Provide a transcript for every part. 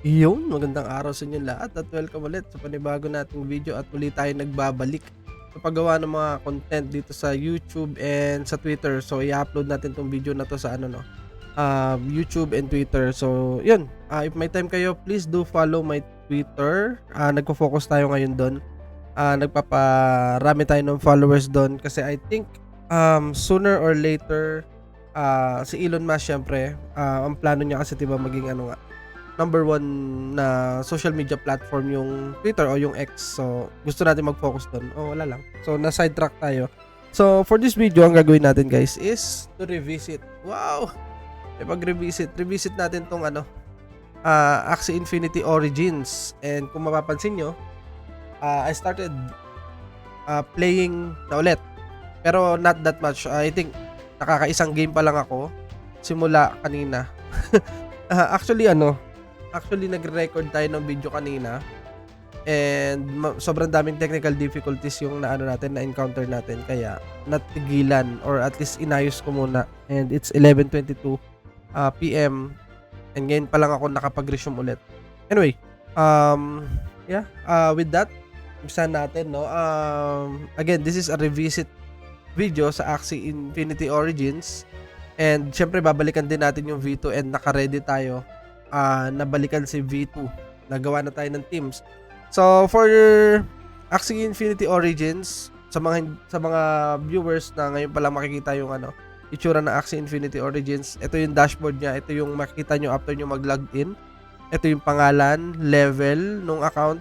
Yun, magandang araw sa inyo lahat at welcome ulit sa panibago nating video at muli tayo nagbabalik sa paggawa ng mga content dito sa YouTube and sa Twitter. So i-upload natin tong video na to sa ano no, um, YouTube and Twitter. So yun, ah, if may time kayo, please do follow my Twitter. Ah, nagpo-focus tayo ngayon doon. Ah, nagpaparami tayo ng followers doon kasi I think um, sooner or later ah, si Elon Musk syempre, ah, ang plano niya kasi 'di maging ano nga number one na social media platform yung Twitter o yung X. So, gusto natin mag-focus doon. O, wala lang. So, na-sidetrack tayo. So, for this video, ang gagawin natin guys is to revisit. Wow! E pag-revisit, revisit natin tong ano, uh, Axie Infinity Origins. And kung mapapansin nyo, uh, I started uh, playing na ulit. Pero not that much. I think nakakaisang game pa lang ako simula kanina. Uh, actually ano, actually nagre-record tayo ng video kanina. And sobrang daming technical difficulties yung naano natin na encounter natin. Kaya natigilan or at least inayos ko muna. And it's 11:22 uh, PM and ngayon pa lang ako nakapag-resume ulit. Anyway, um yeah, uh, with that, umpisahan natin no. Um again, this is a revisit video sa Axie Infinity Origins. And syempre babalikan din natin yung V2 and naka-ready tayo uh, nabalikan si V2. Nagawa na tayo ng teams. So for Axie Infinity Origins sa mga sa mga viewers na ngayon pa lang makikita yung ano itsura ng Axie Infinity Origins. Ito yung dashboard niya. Ito yung makikita nyo after nyo mag-log in. Ito yung pangalan, level nung account.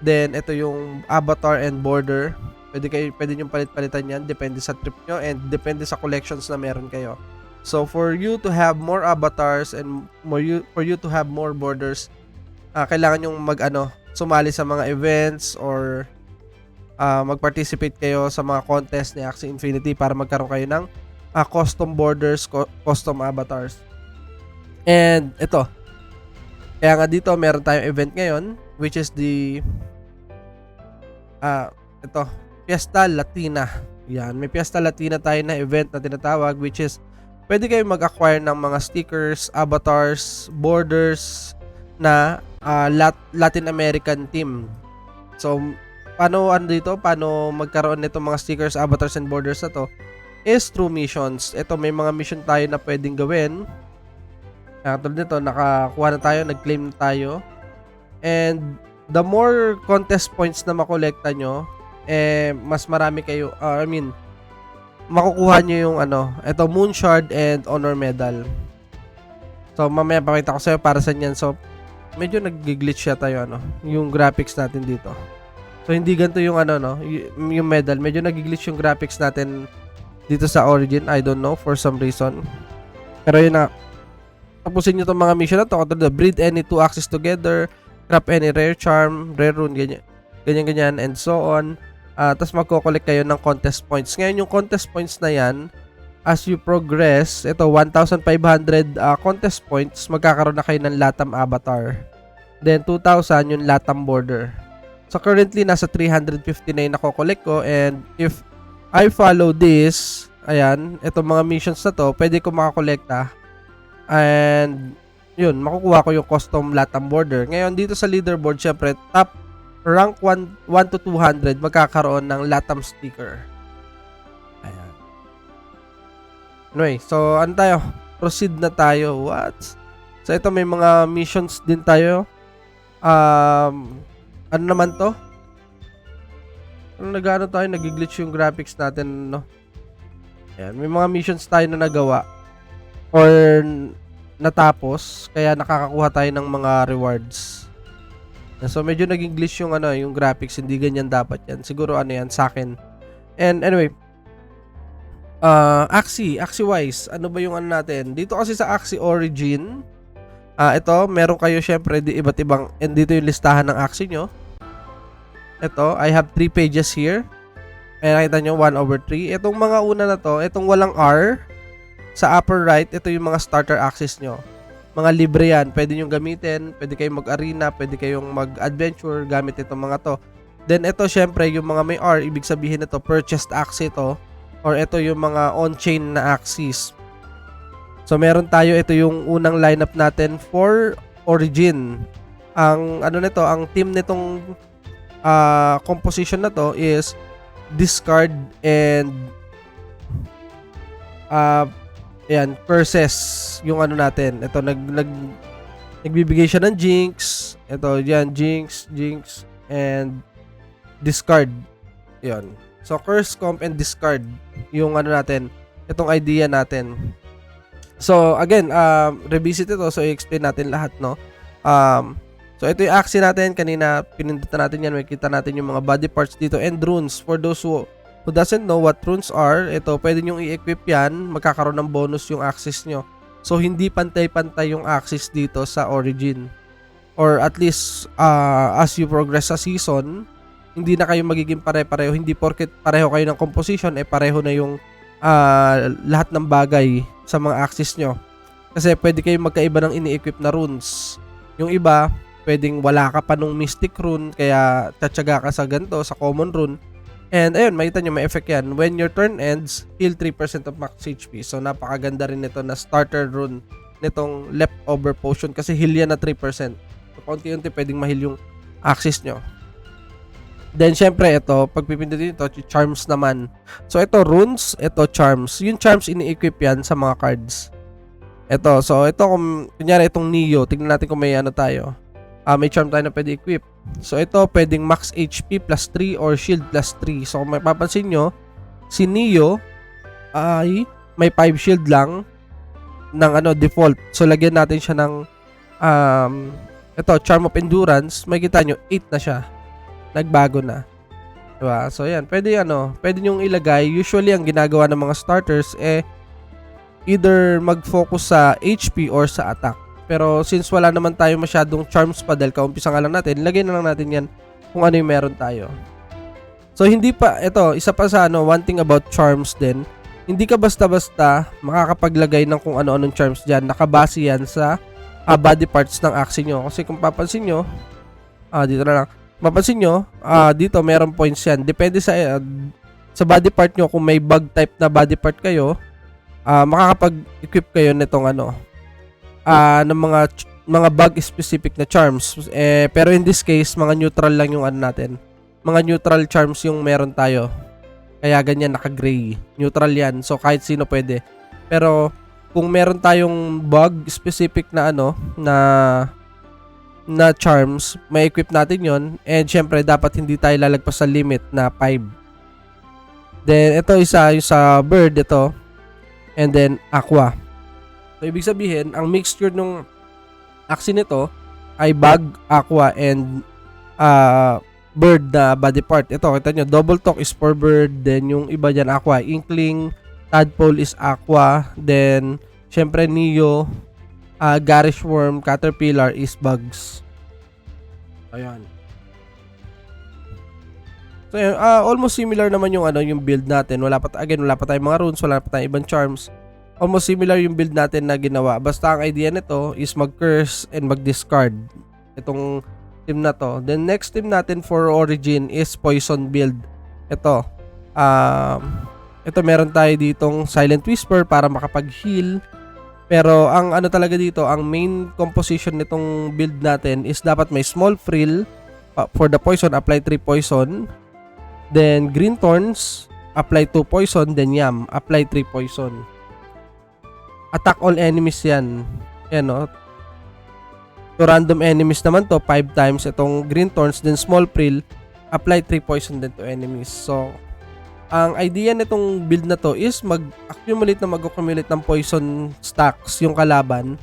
Then ito yung avatar and border. Pwede kayo pwede niyo palit-palitan 'yan depende sa trip nyo and depende sa collections na meron kayo. So for you to have more avatars and more you, for you to have more borders, uh, kailangan yung mag ano, sumali sa mga events or uh, mag-participate kayo sa mga contest ni Axie Infinity para magkaroon kayo ng uh, custom borders, co- custom avatars. And ito. Kaya nga dito meron tayong event ngayon which is the uh, ito, Fiesta Latina. Yan, may Fiesta Latina tayo na event na tinatawag which is pwede kayo mag-acquire ng mga stickers, avatars, borders na uh, Lat- Latin American team. So, paano ano dito? Paano magkaroon nito mga stickers, avatars, and borders na to? Is through missions. Ito, may mga mission tayo na pwedeng gawin. Uh, nito, nakakuha na tayo, nag-claim na tayo. And the more contest points na makolekta nyo, eh, mas marami kayo, uh, I mean, makukuha nyo yung ano, ito Moon Shard and Honor Medal. So mamaya pakita ko sa'yo para sa yan. So medyo nag-glitch siya tayo ano, yung graphics natin dito. So hindi ganito yung ano no, yung medal. Medyo nag-glitch yung graphics natin dito sa Origin. I don't know for some reason. Pero yun na. Tapusin nyo itong mga mission na to. Katulad breed any two axes together, crop any rare charm, rare rune, ganyan. Ganyan ganyan and so on. Uh, tapos magko-collect kayo ng contest points. Ngayon, yung contest points na yan, as you progress, ito, 1,500 uh, contest points, magkakaroon na kayo ng Latam Avatar. Then, 2,000 yung Latam Border. So, currently, nasa 359 na collect ko. And, if I follow this, ayan, itong mga missions na to, pwede ko makakolekta. And, yun, makukuha ko yung custom Latam Border. Ngayon, dito sa leaderboard, syempre, top rank 1, 1 to 200 magkakaroon ng Latam sticker. Ayan. Anyway, so ano tayo? Proceed na tayo. What? So ito may mga missions din tayo. Um, ano naman to? Ano nagano tayo? Nag-glitch yung graphics natin, no? Ayan, may mga missions tayo na nagawa or natapos kaya nakakakuha tayo ng mga rewards. So medyo naging glitch yung ano, yung graphics, hindi ganyan dapat yan. Siguro ano yan sa akin. And anyway, uh, Axie, Axie wise, ano ba yung ano natin? Dito kasi sa Axie Origin, uh, ito, meron kayo syempre di iba't ibang, and dito yung listahan ng Axie nyo. Ito, I have 3 pages here. Kaya nakita nyo, 1 over 3. Itong mga una na to, itong walang R, sa upper right, ito yung mga starter axis nyo mga libre yan. Pwede nyo gamitin, pwede kayong mag-arena, pwede kayong mag-adventure gamit itong mga to. Then ito syempre yung mga may R, ibig sabihin ito purchased axis ito or ito yung mga on-chain na axis. So meron tayo ito yung unang lineup natin for Origin. ang ano nito, ang team nitong ah, composition na to is discard and uh, ayan, curses yung ano natin. Ito, nag, nag, nagbibigay siya ng jinx. Ito, yan, jinx, jinx, and discard. Yan. So, curse, comp, and discard yung ano natin, itong idea natin. So, again, um, revisit ito. So, i-explain natin lahat, no? Um, so, ito yung action natin. Kanina, pinundutan natin yan. Makikita natin yung mga body parts dito and runes. For those who, who doesn't know what runes are, ito, pwede nyo i-equip yan. Magkakaroon ng bonus yung access nyo. So, hindi pantay-pantay yung access dito sa origin. Or at least, uh, as you progress sa season, hindi na kayo magiging pare-pareho. Hindi porket pareho kayo ng composition, eh pareho na yung ah, lahat ng bagay sa mga axis nyo. Kasi pwede kayong magkaiba ng ini-equip na runes. Yung iba, pwedeng wala ka pa nung mystic rune, kaya tatsaga ka sa ganito, sa common rune. And ayun, makita nyo, may effect yan. When your turn ends, heal 3% of max HP. So napakaganda rin nito na starter rune nitong leftover potion kasi heal yan na 3%. So paunti-unti pwedeng mahil yung axis nyo. Then, syempre, ito, pag pipindutin ito, charms naman. So, ito, runes, ito, charms. Yung charms, ini-equip yan sa mga cards. Ito, so, ito, kung, kunyari, itong Neo, tignan natin kung may ano tayo. Ah, may charm tayo na pwede equip. So, ito, pwedeng max HP plus 3 or shield plus 3. So, kung mapapansin nyo, si Neo ay may 5 shield lang ng ano, default. So, lagyan natin siya ng um, ito, Charm of Endurance. May kita nyo, 8 na siya nagbago na. Diba? So, yan. Pwede, ano, pwede nyong ilagay. Usually, ang ginagawa ng mga starters, eh, either mag-focus sa HP or sa attack. Pero, since wala naman tayo masyadong charms pa dahil kaumpisa nga lang natin, lagay na lang natin yan kung ano yung meron tayo. So, hindi pa, ito, isa pa sa, ano, one thing about charms din, hindi ka basta-basta makakapaglagay ng kung ano-anong charms dyan. Nakabase yan sa ah, body parts ng axe nyo. Kasi kung papansin nyo, ah, dito na lang, mapansin nyo, ah, dito meron points yan. Depende sa uh, sa body part nyo kung may bug type na body part kayo, ah, makakapag-equip kayo nitong ano, ah, ng mga mga bug specific na charms. Eh, pero in this case, mga neutral lang yung ano natin. Mga neutral charms yung meron tayo. Kaya ganyan naka-gray. Neutral yan. So kahit sino pwede. Pero kung meron tayong bug specific na ano na na charms, may equip natin yon And syempre, dapat hindi tayo lalagpas sa limit na 5. Then, ito isa, yung sa bird, ito. And then, aqua. So, ibig sabihin, ang mixture nung axe nito ay bug, aqua, and uh, bird na body part. Ito, kita nyo, double talk is for bird. Then, yung iba dyan, aqua. Inkling, tadpole is aqua. Then, syempre, Neo, uh, garish worm, caterpillar is bugs. Ayan. So, ah, almost similar naman yung ano yung build natin. Wala pa again, wala pa tayong mga runes, wala pa tayong ibang charms. Almost similar yung build natin na ginawa. Basta ang idea nito is mag-curse and mag-discard itong team na to. Then next team natin for origin is poison build. Ito. Um, ito meron tayo ditong silent whisper para makapag-heal. Pero ang ano talaga dito, ang main composition nitong build natin is dapat may small frill uh, for the poison, apply 3 poison. Then green thorns, apply 2 poison. Then yam, apply 3 poison. Attack all enemies yan. Yan no. To random enemies naman to, 5 times itong green thorns. Then small frill, apply 3 poison din to enemies. So, ang idea nitong build na to is mag-accumulate na mag-accumulate ng poison stacks yung kalaban.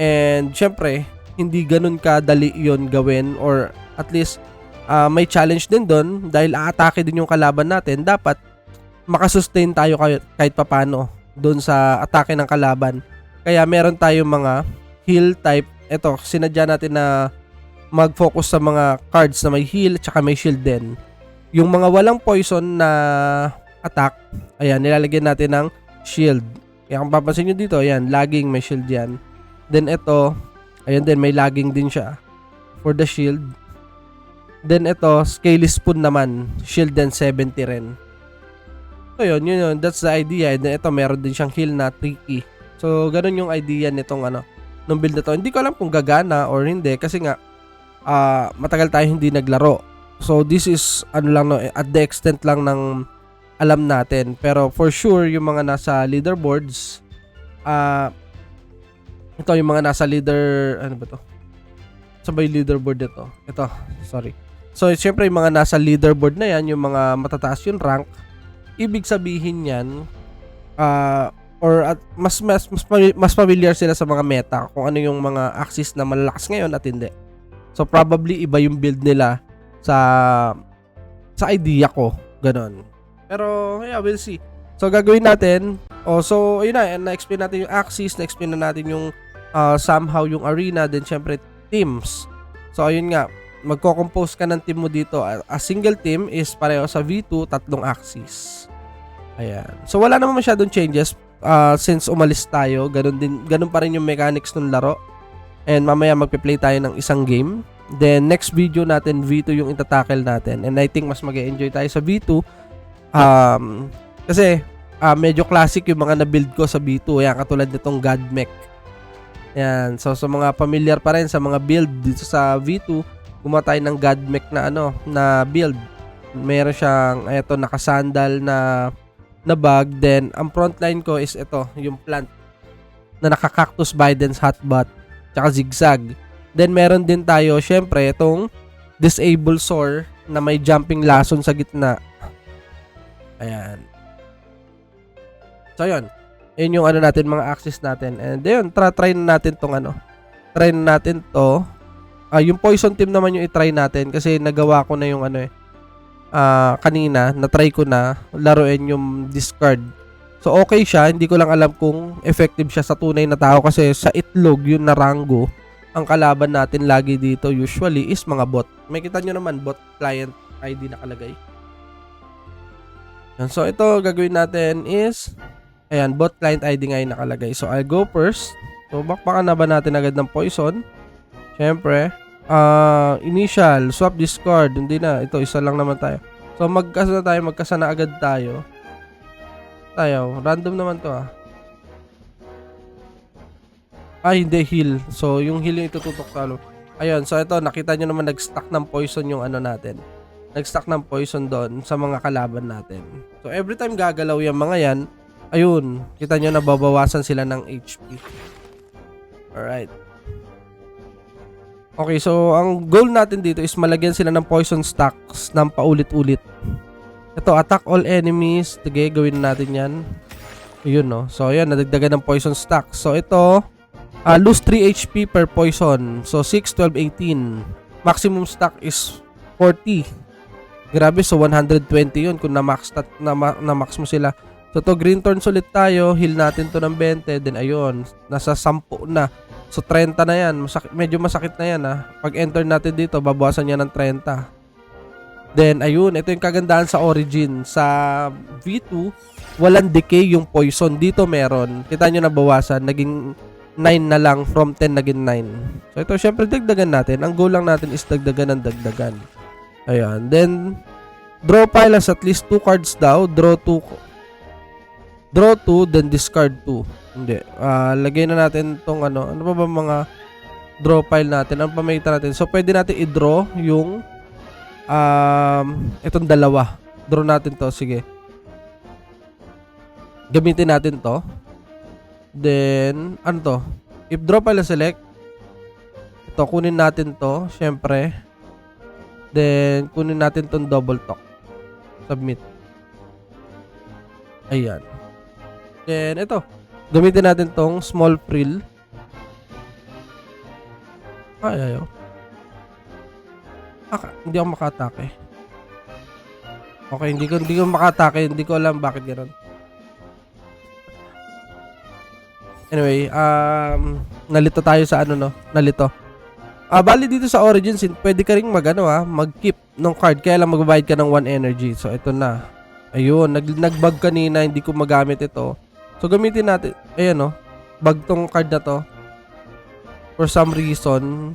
And syempre, hindi ganun kadali yon gawin or at least uh, may challenge din doon dahil aatake din yung kalaban natin. Dapat makasustain tayo kahit, kahit papano doon sa atake ng kalaban. Kaya meron tayong mga heal type. Ito, sinadya natin na mag-focus sa mga cards na may heal at may shield din. Yung mga walang poison na attack, ayan, nilalagyan natin ng shield. Kaya kung papansin nyo dito, ayan, lagging may shield yan. Then ito, ayan din, may lagging din siya for the shield. Then ito, scaly spoon naman, shield din 70 rin. So yun, yun yun, that's the idea. And ito, meron din siyang heal na tricky. So, ganun yung idea nitong ano, nung build na to. Hindi ko alam kung gagana or hindi kasi nga, ah, matagal tayo hindi naglaro. So this is ano lang no, at the extent lang ng alam natin. Pero for sure yung mga nasa leaderboards ah ito yung mga nasa leader ano ba to? Sa ba yung leaderboard ito? Ito, sorry. So syempre yung mga nasa leaderboard na yan, yung mga matataas yung rank, ibig sabihin yan ah or at mas mas mas, mas familiar sila sa mga meta kung ano yung mga axis na malalakas ngayon at hindi. So probably iba yung build nila sa sa idea ko, ganon. Pero yeah, we'll see. So gagawin natin, oh so yun na, na-explain natin yung axis, na-explain na natin yung ah, somehow yung arena, then syempre teams. So ayun nga, magko-compose ka ng team mo dito. A, single team is pareho sa V2, tatlong axis. Ayan. So wala naman masyadong changes ah, since umalis tayo. Ganun din ganun pa rin yung mechanics ng laro. And mamaya magpe-play tayo ng isang game. Then next video natin V2 yung itatackle natin. And I think mas mag-enjoy tayo sa V2. Um, kasi ah, medyo classic yung mga na-build ko sa V2. Ayan, katulad nitong God Mech. Ayan. So sa mga familiar pa rin sa mga build dito sa V2, gumawa tayo ng God Mech na ano, na build. Meron siyang eto nakasandal na na bag. Then, ang frontline ko is ito, yung plant na nakakactus Biden's hotbot tsaka zigzag. Then, meron din tayo, syempre, itong disable soar na may jumping lason sa gitna. Ayan. So, yun. Yun yung ano natin, mga axis natin. And yun, try na natin tong ano. Try na natin to. Ah, yung poison team naman yung i-try natin kasi nagawa ko na yung ano eh ah kanina, na-try ko na laruin yung discard. So okay siya, hindi ko lang alam kung effective siya sa tunay na tao kasi sa itlog yung narango, ang kalaban natin lagi dito usually is mga bot. May kita nyo naman bot client ID nakalagay. Yan. So ito gagawin natin is ayan, bot client ID nga yung nakalagay. So I'll go first. So bakbakan na ba natin agad ng poison? Syempre, ah initial, swap discard, hindi na. Ito, isa lang naman tayo. So, magkasa na tayo, magkasa na agad tayo. Tayo, random naman to ah. Ah, hindi, heal. So, yung heal yung itututok talo. Ayun, so ito, nakita nyo naman nag-stack ng poison yung ano natin. Nag-stack ng poison doon sa mga kalaban natin. So, every time gagalaw yung mga yan, ayun, kita nyo nababawasan sila ng HP. Alright. Okay, so ang goal natin dito is malagyan sila ng poison stacks ng paulit-ulit. Ito, attack all enemies. Sige, gawin natin yan. Yun, no? So, ayan, nadagdagan ng poison stacks. So, ito, ah, lose 3 HP per poison. So, 6, 12, 18. Maximum stack is 40. Grabe, so 120 yun kung na-max, tat- na, na-max mo sila. So, to green turns ulit tayo. Heal natin to ng 20. Then, ayun, nasa 10 na. So 30 na yan. Masakit, medyo masakit na yan ha. Pag enter natin dito, babawasan niya ng 30. Then ayun, ito yung kagandahan sa Origin. Sa V2, walang decay yung poison. Dito meron. Kita nyo nabawasan. Naging 9 na lang. From 10 naging 9. So ito syempre dagdagan natin. Ang goal lang natin is dagdagan ng dagdagan. Ayan. Then, draw piles at least 2 cards daw. Draw 2 Draw 2, then discard 2. Hindi. Ah, lagay na natin tong ano. Ano pa ba mga draw pile natin? Ang pamagitan natin. So, pwede natin i-draw yung um, itong dalawa. Draw natin to. Sige. Gamitin natin to. Then, ano to? If draw pile na select, ito, kunin natin to. Syempre. Then, kunin natin tong double talk. Submit. Ayan. Then, ito. Gamitin natin tong small frill. Ay, ayaw. Aka, hindi ako makatake. Okay, hindi ko, hindi ko makatake. Hindi ko alam bakit ganoon. Anyway, um, nalito tayo sa ano no? Nalito. Ah, bali dito sa Origins, pwede ka ring mag ano ah, mag-keep ng card kaya lang magbabayad ka ng 1 energy. So ito na. Ayun, nag nagbag kanina, hindi ko magamit ito. So gamitin natin, ayan oh, bag tong card na to. For some reason,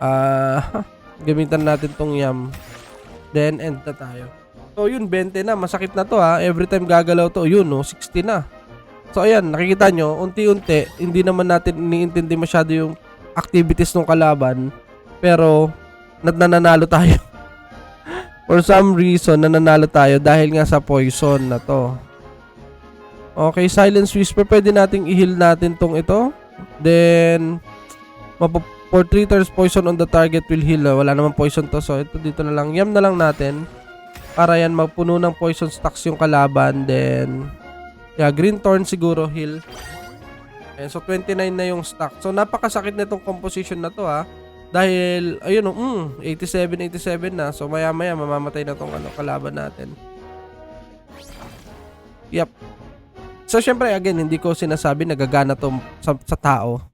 ah, gamitan natin tong yam. Then end na tayo. So yun, 20 na, masakit na to ha. Every time gagalaw to, yun no, 60 na. So ayan, nakikita nyo, unti-unti, hindi naman natin iniintindi masyado yung activities ng kalaban. Pero, nananalo tayo. For some reason, nananalo tayo dahil nga sa poison na to. Okay, Silence Whisper, pwede nating i-heal natin tong ito. Then, for 3 turns poison on the target will heal. Ah, Wala naman poison to, so ito dito na lang. Yam na lang natin. Para yan, magpuno ng poison stacks yung kalaban. Then, yeah, green thorn siguro heal. And so 29 na yung stack. So napakasakit nitong composition na to ha. Dahil ayun oh, mm, 87 87 na. So maya maya mamamatay na tong ano kalaban natin. Yep. So syempre again hindi ko sinasabi nagagana to sa, sa tao.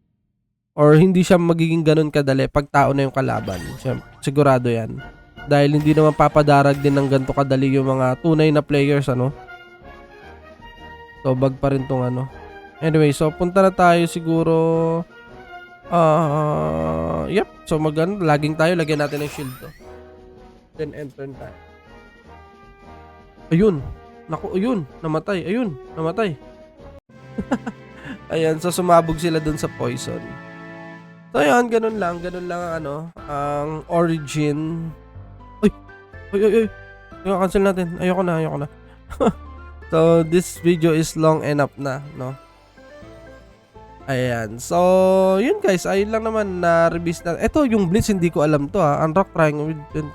Or hindi siya magiging ganun kadali pag tao na yung kalaban. Syempre, sigurado 'yan. Dahil hindi naman papadarag din ng ganito kadali yung mga tunay na players ano. So bag pa rin tong ano. Anyway, so punta na tayo siguro Ah, yep. So magano, laging tayo lagyan natin ng shield to. Then enter tayo. Ayun. Naku, ayun, namatay. Ayun, namatay. Ayan, so sumabog sila dun sa poison. So ayun, ganun lang, ganun lang ang ano, ang origin. Ay, ay, ay, ay. Ayun, cancel natin. Ayoko na, ayoko na. so this video is long enough na, no? Ayan. So, yun guys. Ayun lang naman na release na. Ito, yung Blitz, hindi ko alam to ha. Unrock trying with...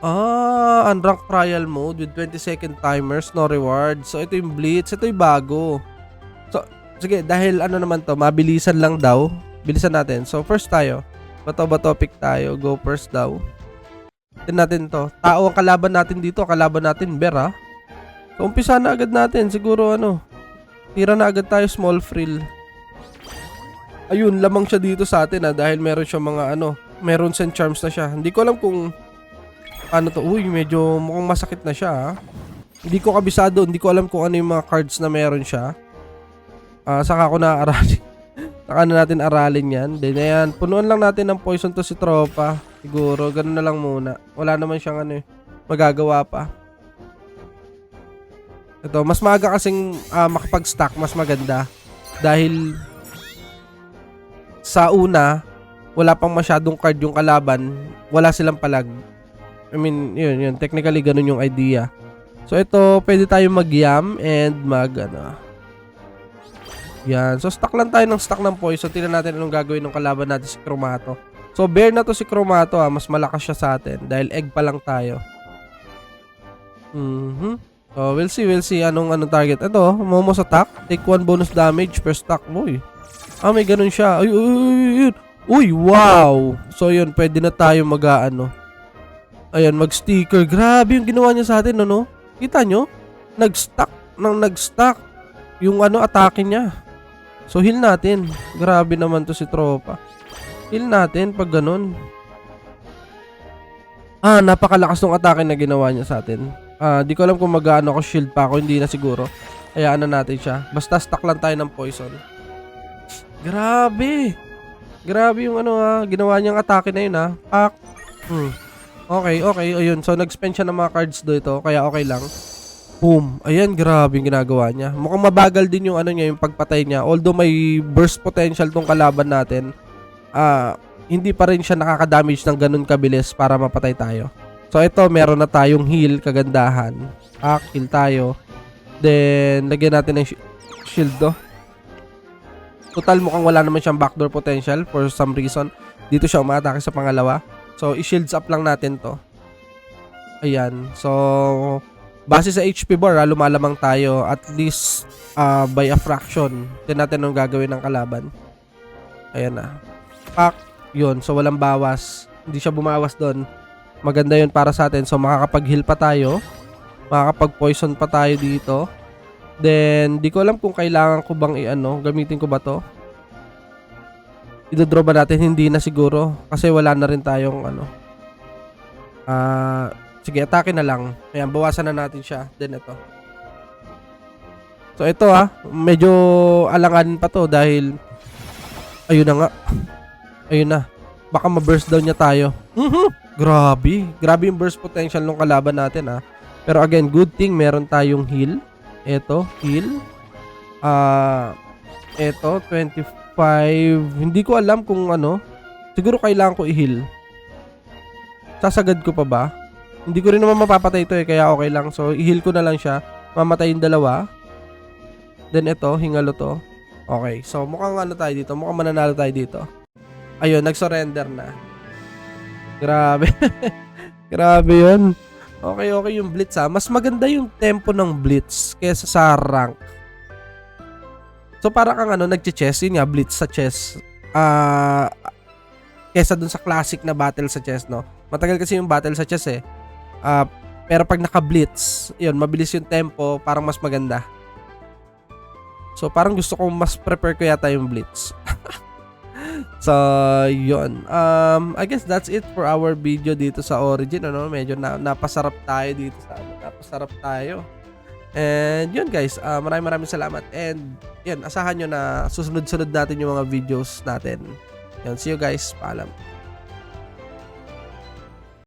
20... Ah, unrock trial mode with 20 second timers, no reward. So, ito yung Blitz. Ito yung bago. So, sige, dahil ano naman to, mabilisan lang daw. Bilisan natin. So, first tayo. Bato-bato pick tayo. Go first daw. Tignan natin to. Tao ang kalaban natin dito. Kalaban natin, Bear ha. So, umpisa na agad natin. Siguro ano, tira na agad tayo small frill ayun, lamang siya dito sa atin ah, dahil meron siya mga ano, meron send charms na siya. Hindi ko alam kung ano to, uy, medyo mukhang masakit na siya ah. Hindi ko kabisado, hindi ko alam kung ano yung mga cards na meron siya. Ah, saka ako na aralin. saka na natin aralin yan. Then ayan, punuan lang natin ng poison to si tropa. Siguro, ganun na lang muna. Wala naman siyang ano eh, magagawa pa. Ito, mas maaga kasing ah, makapag-stack, mas maganda. Dahil sa una, wala pang masyadong card yung kalaban, wala silang palag. I mean, yun, yun. Technically, ganun yung idea. So, ito, pwede tayo mag-yam and mag, ano. Yan. So, stock lang tayo ng stock ng poison. Tingnan natin anong gagawin ng kalaban natin si Chromato. So, bear na to si Chromato, ah. Mas malakas siya sa atin. Dahil egg pa lang tayo. Mhm. So, we'll see, we'll see anong, anong target. Ito, Momos attack. Take one bonus damage per stock mo, eh. Ah, may ganun siya. Uy, uy, uy, uy. Uy, wow! So, yun, pwede na tayo mag, ano. Ayan, mag-sticker. Grabe yung ginawa niya sa atin, ano? Kita nyo? Nag-stack nang nag-stack yung ano, atake niya. So, heal natin. Grabe naman to si tropa. Heal natin pag ganun. Ah, napakalakas ng atake na ginawa niya sa atin. Ah, di ko alam kung mag-ano ako shield pa ako, hindi na siguro. Hayaan na natin siya. Basta stack lang tayo ng poison. Grabe. Grabe yung ano ha, ginawa niyang atake na yun ha. Pak. Hmm. Okay, okay, ayun. So nag-spend siya ng mga cards dito, kaya okay lang. Boom. Ayan, grabe yung ginagawa niya. Mukhang mabagal din yung ano niya, yung pagpatay niya. Although may burst potential tong kalaban natin, ah, hindi pa rin siya nakaka-damage ng ganun kabilis para mapatay tayo. So ito, meron na tayong heal, kagandahan. Ak, heal tayo. Then, lagyan natin ng shi- shield do. Total mukhang wala naman siyang backdoor potential for some reason. Dito siya umatake sa pangalawa. So, i-shields up lang natin to. Ayan. So, base sa HP bar, ha, lumalamang tayo at least uh, by a fraction. Tignan natin anong gagawin ng kalaban. Ayan na. Pak. Yun. So, walang bawas. Hindi siya bumawas doon. Maganda yun para sa atin. So, makakapag-heal pa tayo. Makakapag-poison pa tayo dito. Then, di ko alam kung kailangan ko bang i-ano, gamitin ko ba to? Idodraw ba natin? Hindi na siguro. Kasi wala na rin tayong ano. Ah, sige, atake na lang. Ayan, bawasan na natin siya. Then ito. So ito ah, medyo alanganin pa to dahil ayun na nga. Ayun na. Baka ma-burst down niya tayo. Mhm. Grabe. Grabe yung burst potential ng kalaban natin ah. Pero again, good thing meron tayong heal. Ito, heal. Ah, ito 25. Hindi ko alam kung ano. Siguro kailangan ko i-heal. Sasagad ko pa ba? Hindi ko rin naman mapapatay ito eh, kaya okay lang. So, i-heal ko na lang siya. Mamatay yung dalawa. Then ito, hingalo to. Okay, so mukhang ano tayo dito. Mukhang mananalo tayo dito. Ayun, nag-surrender na. Grabe. Grabe yun. Okay, okay yung blitz ha. Mas maganda yung tempo ng blitz kesa sa rank. So para kang ano, nagche-chess, yun nga, blitz sa chess. Ah, kesa dun sa classic na battle sa chess, no? Matagal kasi yung battle sa chess eh. Ah, pero pag naka-blitz, yun, mabilis yung tempo, parang mas maganda. So parang gusto kong mas prepare ko yata yung blitz. so, yun. Um, I guess that's it for our video dito sa Origin. Ano? Medyo na, napasarap tayo dito sa ano. Napasarap tayo. And yun guys, uh, maraming maraming salamat. And yun, asahan nyo na susunod-sunod natin yung mga videos natin. Yun, see you guys. Paalam.